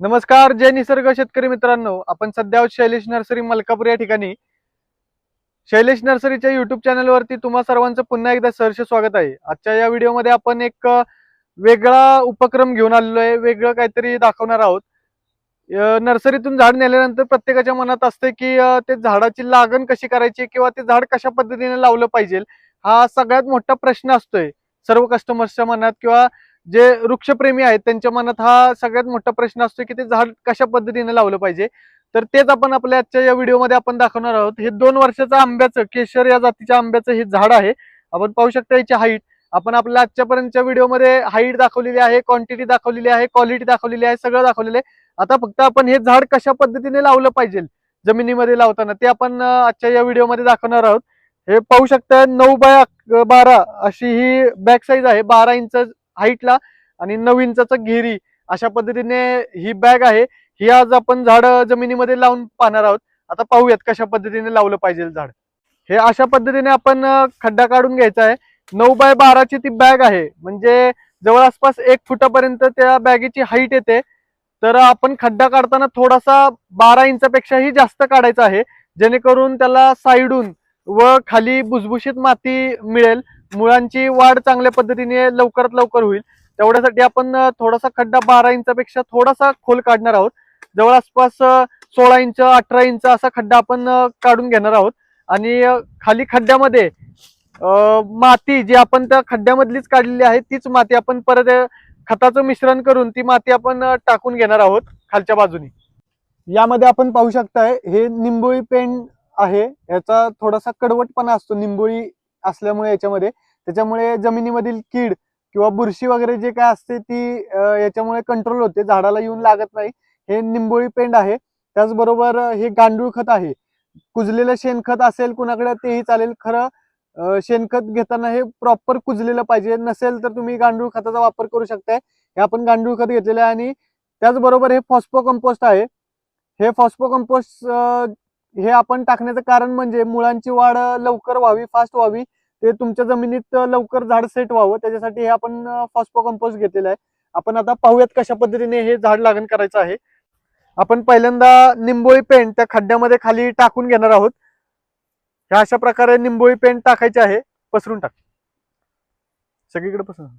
नमस्कार जय निसर्ग शेतकरी मित्रांनो. आपण सध्या शैलेश नर्सरी मलकापूर या ठिकाणी. शैलेश नर्सरीच्या युट्यूब चॅनलवरती तुम्हा सर्वांचं पुन्हा एकदा सहर्ष स्वागत आहे. आजच्या या व्हिडिओमध्ये आपण एक वेगळा उपक्रम घेऊन आलेलो आहे. वेगळं काहीतरी दाखवणार आहोत. नर्सरीतून झाड नेल्यानंतर प्रत्येकाच्या मनात असते की ते झाडाची लागण कशी करायची किंवा ते झाड कशा पद्धतीने लावलं पाहिजे हा सगळ्यात मोठा प्रश्न असतोय. सर्व कस्टमर्सच्या मनात किंवा जे वृक्षप्रेमी आहेत त्यांच्या मनात हा सगळ्यात मोठा प्रश्न असतो की ते झाड कशा पद्धतीने लावलं पाहिजे? तर तेच आपण आपल्या आजच्या या व्हिडिओमध्ये आपण दाखवणार आहोत. हे दोन वर्षाचं आंब्याचं केशर या जातीच्या आंब्याचं हे झाड आहे. आपण पाहू शकता याची हाईट आपण आपल्या आजच्यापर्यंतच्या व्हिडिओमध्ये हाईट दाखवलेली आहे क्वांटिटी दाखवलेली आहे क्वालिटी दाखवलेली आहे सगळं दाखवलेलं आहे. आता फक्त आपण हे झाड कशा पद्धतीने लावलं पाहिजे जमिनीमध्ये लावताना ते आपण आजच्या या व्हिडिओमध्ये दाखवणार आहोत. हे पाहू शकता नऊ बाय बारा अशी ही बॅक साईज आहे बारा इंच हाईटला आणि नऊ इंचाचा घेरी अशा पद्धतीने ही बॅग आहे. ही आज आपण झाड जमिनीमध्ये लावून पाहणार आहोत. आता पाहूयात कशा पद्धतीने लावलं पाहिजे झाड. हे अशा पद्धतीने आपण खड्डा काढून घ्यायचा आहे. नऊ बाय बाराची ती बॅग आहे. म्हणजे जवळ आसपास एक फुटापर्यंत त्या बॅगेची हाईट येते. तर आपण खड्डा काढताना थोडासा बारा इंचापेक्षाही जास्त काढायचा आहे. जेणेकरून त्याला साईडून व खाली भुसभुशीत माती मिळेल. मुळांची वाढ चांगल्या पद्धतीने लवकरात लवकर होईल. तेवढ्यासाठी आपण थोडासा खड्डा बारा इंचापेक्षा थोडासा खोल काढणार आहोत. जवळ आसपास सोळा इंच अठरा इंच असा खड्डा आपण काढून घेणार आहोत. आणि खाली खड्ड्यामध्ये माती जी आपण त्या खड्ड्यामधलीच काढलेली आहे तीच माती आपण परत खताचं मिश्रण करून ती माती आपण टाकून घेणार आहोत खालच्या बाजूनी. यामध्ये आपण पाहू शकताय हे निंबोळी पेंड आहे. याचा थोडासा कडवटपणा असतो निंबोळी असल्यामुळे याच्यामध्ये. त्याच्यामुळे जमिनीमधील कीड किंवा बुरशी वगैरे जे काय असते ती याच्यामुळे कंट्रोल होते. झाडाला येऊन लागत नाही. हे निंबोळी पेंड आहे. त्याचबरोबर हे गांडूळ खत आहे. कुजलेलं शेणखत असेल कुणाकडे तेही चालेल. खरं शेणखत घेताना हे प्रॉपर कुजलेलं पाहिजे. नसेल तर तुम्ही गांडूळ खताचा वापर करू शकताय. हे आपण गांडूळ खत घेतलेलं आहे आणि त्याचबरोबर हे फॉस्फो कंपोस्ट आहे. हे फॉस्फो कंपोस्ट हे आपण टाकण्याचं कारण म्हणजे मुळांची वाढ लवकर व्हावी फास्ट व्हावी. ते तुमच्या जमिनीत लवकर झाड सेट व्हावं. त्याच्यासाठी हे आपण फॉस्फो कंपोस्ट घेतलेलं आहे. आपण आता पाहूयात कशा पद्धतीने हे झाड लागण करायचं आहे. आपण पहिल्यांदा निंबोळी पेंट त्या खड्ड्यामध्ये खाली टाकून घेणार आहोत. ह्या अशा प्रकारे निंबोळी पेंट टाकायचे आहे. पसरून टाक. सगळीकडे पसरून.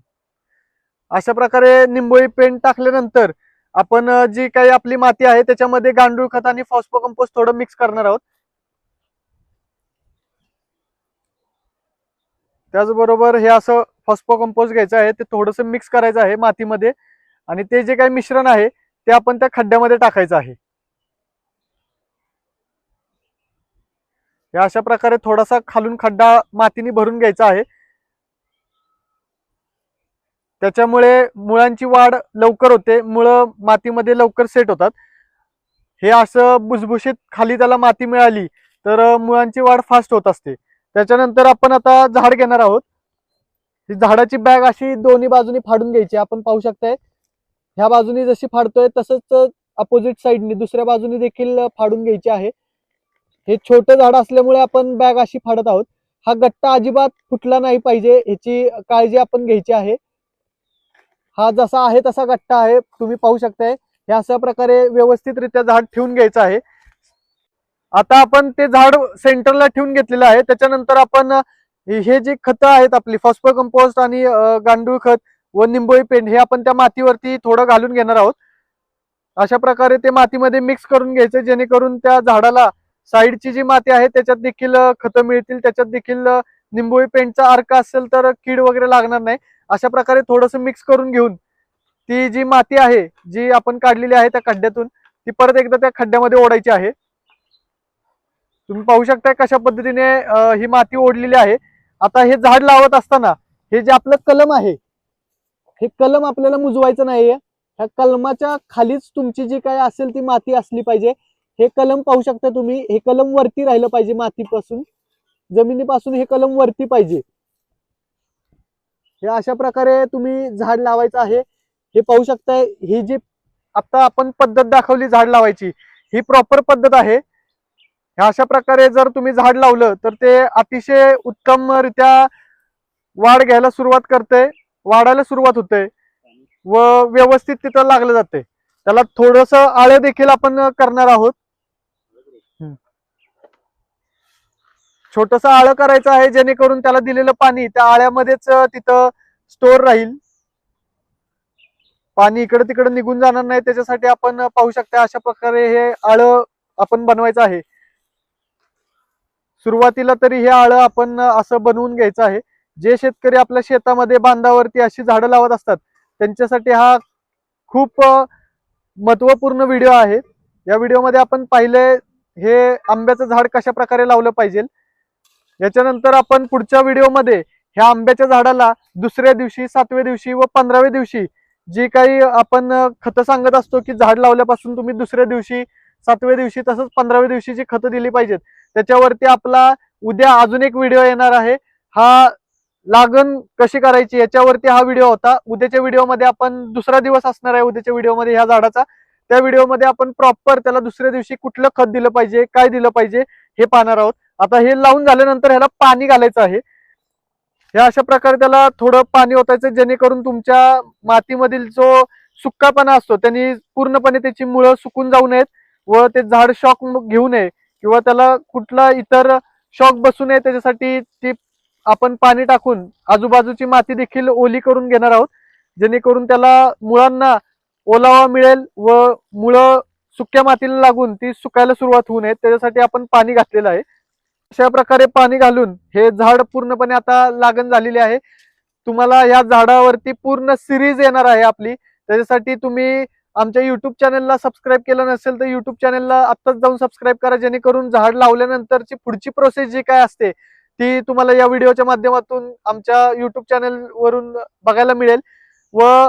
अशा प्रकारे निंबोळी पेंट टाकल्यानंतर आपण जी काही आपली माती आहे त्याच्यामध्ये गांडूळ खत आणि फॉस्फो कंपोस्ट थोडं मिक्स करणार आहोत. त्याचबरोबर हे असं फॉस्फो कंपोस्ट घ्यायचं आहे ते थोडंसं मिक्स करायचं आहे मातीमध्ये. आणि ते जे काही मिश्रण आहे ते आपण त्या खड्ड्यामध्ये टाकायचं आहे. या अशा प्रकारे थोडासा खालून खड्डा मातीने भरून घ्यायचा आहे. त्याच्यामुळे मुळांची वाढ लवकर होते मुळं मातीमध्ये लवकर सेट होतात. हे असं भुसभुशीत खाली त्याला माती मिळाली तर मुळांची वाढ फास्ट होत असते. त्याच्यानंतर आपण आता झाड घेणार आहोत. ही झाडाची बॅग अशी दोन्ही बाजूनी फाडून घ्यायची आपण पाहू शकताय. ह्या बाजूनी जशी फाडतोय तसंच अपोजिट साईडनी दुसऱ्या बाजूनी देखील फाडून घ्यायची आहे. हे छोटं झाड असल्यामुळे आपण बॅग अशी फाडत आहोत. हा गट्टा अजिबात फुटला नाही पाहिजे ह्याची काळजी आपण घ्यायची आहे. हा जसा आहे तसा गट्टा आहे. तुम्ही पाहू शकताय. हे अशा प्रकारे व्यवस्थितरित्या झाड ठेवून घ्यायचं आहे. आता आपण ते झाड सेंटरला ठेवून घेतलेलं आहे. त्याच्यानंतर आपण हे जी जे खतं आहेत आपली फॉस्फो कंपोस्ट आणि गांडूळ खत व निंबोळी पेंट हे आपण त्या मातीवरती थोडं घालून घेणार आहोत. अशा प्रकारे ते मातीमध्ये मिक्स करून घ्यायचं जेणेकरून त्या झाडाला साईडची जी माती आहे त्याच्यात देखील खतं मिळतील. त्याच्यात देखील निंबोळी पेंटचा अर्क असेल तर कीड वगैरे लागणार नाही. अशा प्रकारे थोडंसं मिक्स करून घेऊन ती जी माती आहे जी आपण काढलेली आहे त्या खड्ड्यातून ती परत एकदा त्या खड्ड्यामध्ये ओढायची आहे. तुम्ही पाहू शकता कशा पद्धतीने ही माती ओढलेली आहे. आता हे झाड लावत असताना हे जे आपलं कलम आहे हे कलम आपल्याला मुजवायचं नाहीये. ह्या कलमाच्या खालीच तुमची जी काय असेल ती माती असली पाहिजे. हे कलम पाहू शकता तुम्ही हे कलम वरती राहिलं पाहिजे मातीपासून. जमिनीपासून हे कलम वरती पाहिजे. हे अशा प्रकारे तुम्ही झाड लावायचं आहे. हे पाहू शकताय ही जी आता आपण पद्धत दाखवली झाड लावायची ही प्रॉपर पद्धत आहे. ह्या अशा प्रकारे जर तुम्ही झाड लावलं तर ते अतिशय उत्तमरित्या वाढ घ्यायला सुरुवात करते वाढायला सुरुवात होते व व्यवस्थित तिथं लागलं जाते त्याला थोडस आळं देखील आपण करणार आहोत. छोटस आळं करायचं आहे जेणेकरून त्याला दिलेलं पाणी त्या आळ्यामध्येच तिथं स्टोर राहील. पाणी इकडे तिकडे निघून जाणार नाही त्याच्यासाठी आपण पाहू शकता अशा प्रकारे हे आळं आपण बनवायचं आहे. सुरुवातीला तरी हे आळं आपण असं बनवून घ्यायचं आहे. जे शेतकरी आपल्या शेतामध्ये बांधावरती अशी झाडं लावत असतात त्यांच्यासाठी हा खूप महत्त्वपूर्ण व्हिडिओ आहे. या व्हिडिओमध्ये आपण पाहिले हे आंब्याचं झाड कशा प्रकारे लावलं पाहिजे. याच्यानंतर आपण पुढच्या व्हिडिओमध्ये ह्या आंब्याच्या झाडाला दुसऱ्या दिवशी सातव्या दिवशी व पंधराव्या दिवशी जी काही आपण खतं सांगत असतो की झाड लावल्यापासून तुम्ही दुसऱ्या दिवशी सातव्या दिवशी तसंच पंधराव्या दिवशी जी खतं दिली पाहिजेत त्याच्यावरती आपला उद्या अजून एक व्हिडिओ येणार आहे. हा लागण कशी करायची याच्यावरती हा व्हिडिओ होता. उद्याच्या व्हिडिओमध्ये आपण दुसरा दिवस असणार आहे उद्याच्या व्हिडिओमध्ये ह्या झाडाचा. त्या व्हिडिओमध्ये आपण प्रॉपर त्याला दुसऱ्या दिवशी कुठलं खत दिलं पाहिजे काय दिलं पाहिजे हे पाहणार आहोत. आता हे लावून झाल्यानंतर ह्याला पाणी घालायचं आहे. ह्या अशा प्रकारे त्याला थोडं पाणी ओतायचं जेणेकरून तुमच्या मातीमधील जो सुक्कापणा असतो त्यांनी पूर्णपणे त्याची मुळं सुकून जाऊ नयेत व ते झाड शॉक घेऊ नये किंवा त्याला कुठला इतर शॉक बसू नये त्याच्यासाठी ती आपण पाणी टाकून आजूबाजूची माती देखील ओली करून घेणार आहोत. जेणेकरून त्याला मुळांना ओलावा मिळेल व मुळं सुक्या मातीला लागून ती सुकायला सुरुवात होऊ नये. त्याच्यासाठी आपण पाणी घातलेलं आहे. अशा प्रकारे पाणी घालून हे झाड पूर्णपणे आता लागण झालेली आहे. तुम्हाला या झाडावरती पूर्ण सिरीज येणार आहे आपली. त्याच्यासाठी तुम्ही आमच्या युट्यूब चॅनलला सबस्क्राईब केलं नसेल तर युट्यूब चॅनलला आत्ताच जाऊन सबस्क्राईब करा जेणेकरून झाड लावल्यानंतरची पुढची प्रोसेस जी काय असते ती तुम्हाला या व्हिडिओच्या माध्यमातून आमच्या युट्यूब चॅनलवरून बघायला मिळेल. व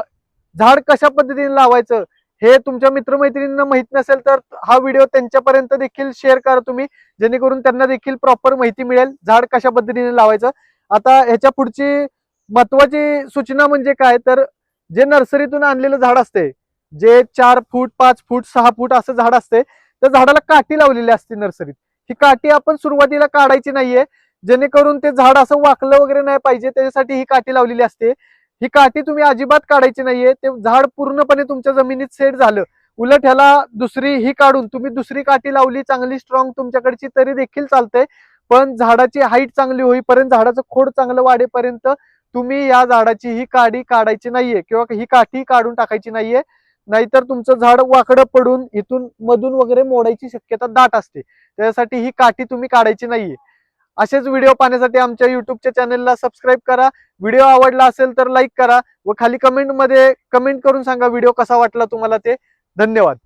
झाड कशा पद्धतीने लावायचं हे तुमच्या मित्रमैत्रिणींना माहीत नसेल तर हा व्हिडिओ त्यांच्यापर्यंत देखील शेअर करा तुम्ही जेणेकरून त्यांना देखील प्रॉपर माहिती मिळेल झाड कशा पद्धतीने लावायचं. आता ह्याच्या पुढची महत्वाची सूचना म्हणजे काय? तर जे नर्सरीतून आणलेलं झाड असते जे चार फूट पाच फूट सहा फूट असं झाड असते त्या झाडाला काठी लावलेली असते नर्सरीत. ही काठी आपण सुरुवातीला काढायची नाहीये जेणेकरून ते झाड असं वाकलं वगैरे नाही पाहिजे त्याच्यासाठी ही काठी लावलेली असते. ही काठी तुम्ही अजिबात काढायची नाहीये. ते झाड पूर्णपणे तुमच्या जमिनीत सेट झालं. उलट ह्याला दुसरी ही काढून तुम्ही दुसरी काठी लावली चांगली स्ट्रॉंग तुमच्याकडची तरी देखील चालते पण झाडाची हाईट चांगली होईपर्यंत झाडाचं खोड चांगलं वाढेपर्यंत तुम्ही या झाडाची ही काडी काढायची नाहीये किंवा ही काठी काढून टाकायची नाहीये. नाहीतर तुमचं झाड वाकडं पडून इथून मधून वगैरे मोडायची शक्यता दाट असते. त्यासाठी ही काठी तुम्ही काढायची नाहीये. असेच व्हिडिओ पाहण्यासाठी आमच्या युट्यूबच्या चॅनलला सबस्क्राईब करा. व्हिडिओ आवडला असेल तर लाईक करा व खाली कमेंटमध्ये कमेंट करून सांगा व्हिडिओ कसा वाटला तुम्हाला ते. धन्यवाद.